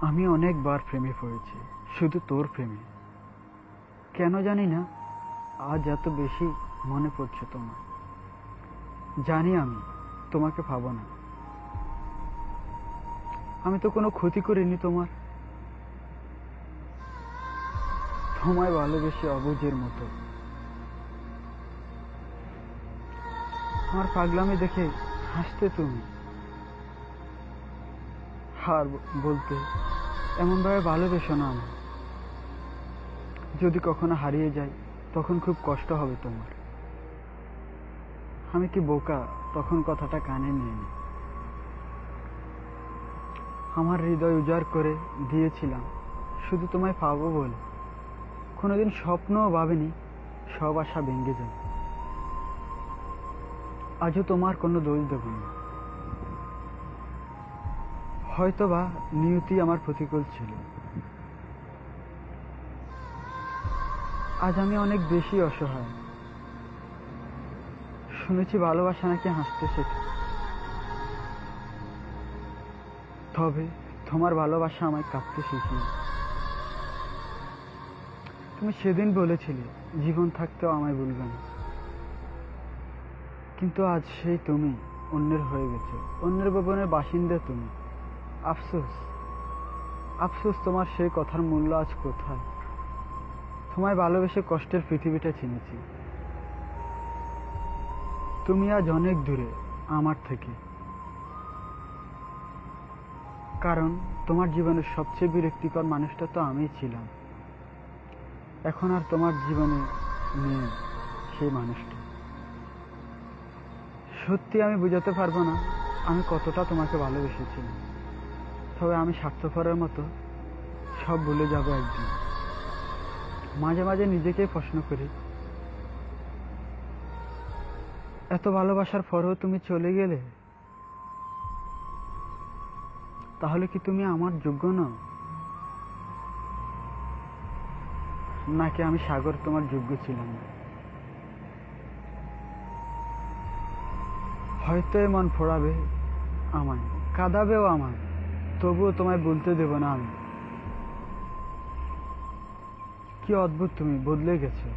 আমি অনেকবার প্রেমে পড়েছি, শুধু তোর প্রেমে। কেন জানি না, আজ এত বেশি মনে পড়ছে তোমার জানি আমি, তোমাকে পাবো না। আমি তো কোনো ক্ষতি করিনি তোমার। তোমায় ভালোবেসে অবুঝের মতো। আমার পাগলামি দেখে হাসতে তুমি। আর বলতে এমনভাবে ভালোবেসো না আমার যদি কখনো হারিয়ে যাই, তখন খুব কষ্ট হবে তোমার। আমি কি বোকা? তখন কথাটা কানে নিয়ে নি আমার হৃদয় উজাড় করে দিয়েছিলাম, শুধু তোমায় পাবো বলে। কোনোদিন স্বপ্নও ভাবেনি, সব আশা ভেঙে যাবে। আজও তোমার কোনো দোষ দেব না। হয়তোবা নিয়তি আমার প্রতিকূল ছিল। আজ আমি অনেক বেশি অসহায়। শুনেছি ভালোবাসা নাকি হাসতে শেখে। তবে তোমার ভালোবাসা আমায় কাঁদতে শিখিয়ে তুমি সেদিন বলেছিলে, জীবন থাকতেও আমায় ভুলবে না। কিন্তু আজ সেই তুমি অন্যের হয়ে গেছে। অন্যের ভবনের বাসিন্দা তুমি। আফসোস। আফসোস, তোমার সেই কথার মূল্য আজ কোথায়? তোমায় ভালোবেসে কষ্টের পৃথিবীটা চিনেছি। তুমি আজ অনেক দূরে, আমার থেকে। কারণ, তোমার জীবনের সবচেয়ে বিরক্তিকর মানুষটা তো আমিই ছিলাম। এখন আর তোমার জীবনে নেই সেই মানুষটা। সত্যি আমি বুঝাতে পারব না আমি কতটা তোমাকে ভালোবেসেছিলাম। তবে আমি স্বার্থপরের মতো সব ভুলে যাব একদিন। মাঝে মাঝে নিজেকে প্রশ্ন করি, এত ভালোবাসার পরেও তুমি চলে গেলে? তাহলে কি তুমি আমার যোগ্য নও? নাকি আমি সাগর তোমার যোগ্য ছিলাম? না হয়তো মন ফোড়াবে আমায়, কাঁদাবেও আমায়। তবুও তোমায় বলতে দেব না আমি। কি অদ্ভুত তুমি, বদলে গেছো।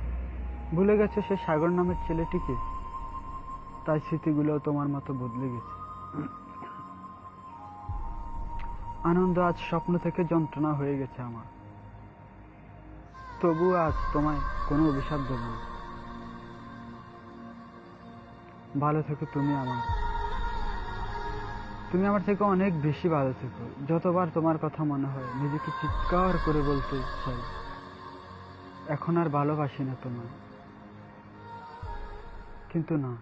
ভুলে গেছো সে সাগর নামের ছেলেটিকে তাই স্মৃতিগুলো তোমার মতো বদলে গেছে। আনন্দ আজ স্বপ্ন থেকে যন্ত্রণা হয়ে গেছে আমার। তবুও আজ তোমায় কোনো অভিশাপ দেব না। ভালো থেকো তুমি আমার। তুমি আমার থেকে অনেক বেশি ভালো থেকো। যতবার তোমার কথা মনে হয়, নিজেকে চিৎকার করে বলতে চাই। এখন আর ভালোবাসি না তোমায়। কিন্তু না,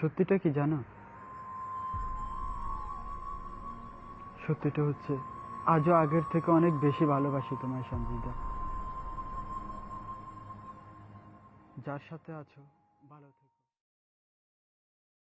সত্যিটা কি জানো? সত্যিটা হচ্ছে, আজও আগের থেকে অনেক বেশি ভালোবাসি তোমায় সঞ্জিদা যার সাথে আছো, ভালো